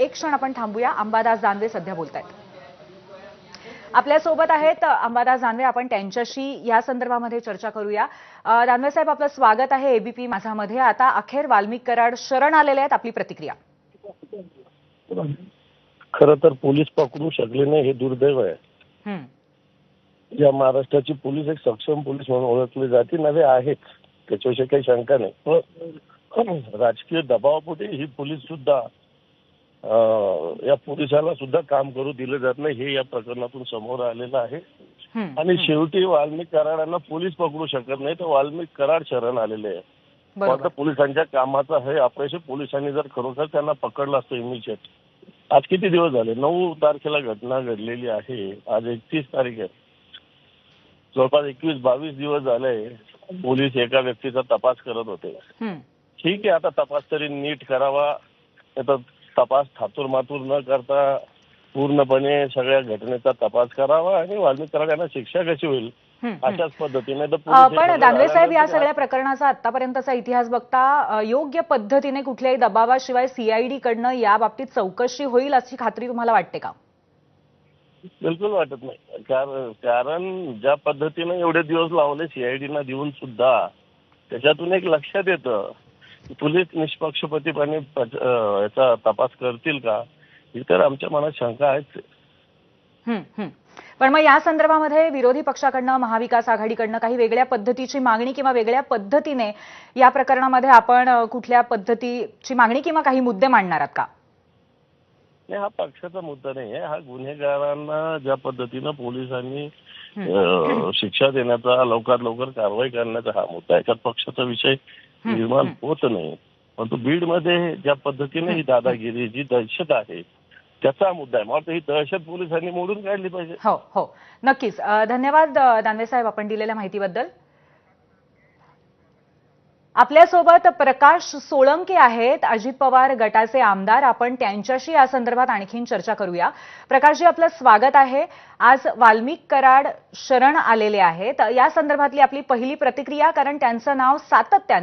एक क्षण आपण थांबूया. अंबादास दानवे सध्या बोलतायत. आपल्यासोबत आहेत अंबादास दानवे आपण त्यांच्याशी या संदर्भामध्ये चर्चा करूया. दानवे साहेब आपलं स्वागत आहे एबीपी माझामध्ये. आता अखेर वाल्मिक कराड शरण आलेले आहेत आपली प्रतिक्रिया. खरं तर पोलीस पकडू शकले नाही हे दुर्दैव आहे. या महाराष्ट्राची पोलीस एक सक्षम पोलीस म्हणून ओळखली जाते. नव्हे आहेत. त्याच्याविषयी काही शंका नाही. राजकीय दबावापोटी ही पोलीस सुद्धा या पोलिसाला सुद्धा काम करू दिलं जात नाही. हे या प्रकरणातून समोर आलेलं आहे. आणि. शेवटी वाल्मिक कराडांना पोलीस पकडू शकत नाही. तर वाल्मिक कराड शरण आलेले आहे. आता पोलिसांच्या कामाचा हे अपयश. पोलिसांनी जर खरोखर त्यांना पकडलं असतं इमिजिएट आज किती दिवस झाले? नऊ तारखेला घटना घडलेली आहे. आज एकतीस तारीख आहे. जवळपास एकवीस बावीस दिवस झाले पोलीस एका व्यक्तीचा तपास करत होते. ठीक आहे आता तपास तरी नीट करावा. तपास थातूर मातूर न करता पूर्णपणे सगळ्या घटनेचा तपास करावा आणि वाल्मिक कराड यांना शिक्षा कशी होईल. अशाच पद्धतीने पण दानवे साहेब या सगळ्या प्रकरणाचा आतापर्यंतचा इतिहास बघता योग्य पद्धतीने कुठल्याही दबावाशिवाय सीआयडी कडनं या बाबतीत चौकशी होईल अशी खात्री तुम्हाला वाटते का? बिलकुल वाटत नाही. कार- कारण ज्या पद्धतीने एवढे दिवस लावले सीआयडीना देऊन सुद्धा त्याच्यातून एक लक्षात येतं पोलीस निष्पक्षपातीपणे याचा तपास करतील का? ही तर आमच्या मनात शंका आहेच. पण मग या संदर्भामध्ये विरोधी पक्षाकडनं महाविकास आघाडीकडनं काही वेगळ्या पद्धतीची मागणी किंवा वेगळ्या पद्धतीने या प्रकरणामध्ये आपण कुठल्या पद्धतीची मागणी किंवा काही मुद्दे मांडणार आहात का? नाही हा पक्षाचा मुद्दा नाही आहे हा गुन्हेगारांना ज्या पद्धतीनं पोलिसांनी शिक्षा देण्याचा लवकर लवकर कारवाई करण्याचा हा मुद्दा आहे. पक्षाचा विषय निर्माण. होत नाही. परंतु बीडमध्ये ज्या पद्धतीने ही दादागिरी जी दहशत आहे त्याचा मुद्दा आहे. मला ही दहशत पोलिसांनी मोडून काढली पाहिजे. हो हो. नक्कीच. धन्यवाद दानवे साहेब आपण दिलेल्या माहितीबद्दल. आपल्यासोबत प्रकाश सोळंके आहेत. अजित पवार गटाचे आमदार. आपण त्यांच्याशी या संदर्भात आणखीन चर्चा करूया. प्रकाशजी आपलं स्वागत आहे. आज वाल्मिक कराड शरण आलेले आहेत. या संदर्भातली आपली पहिली प्रतिक्रिया कारण त्यांचं नाव सातत्याने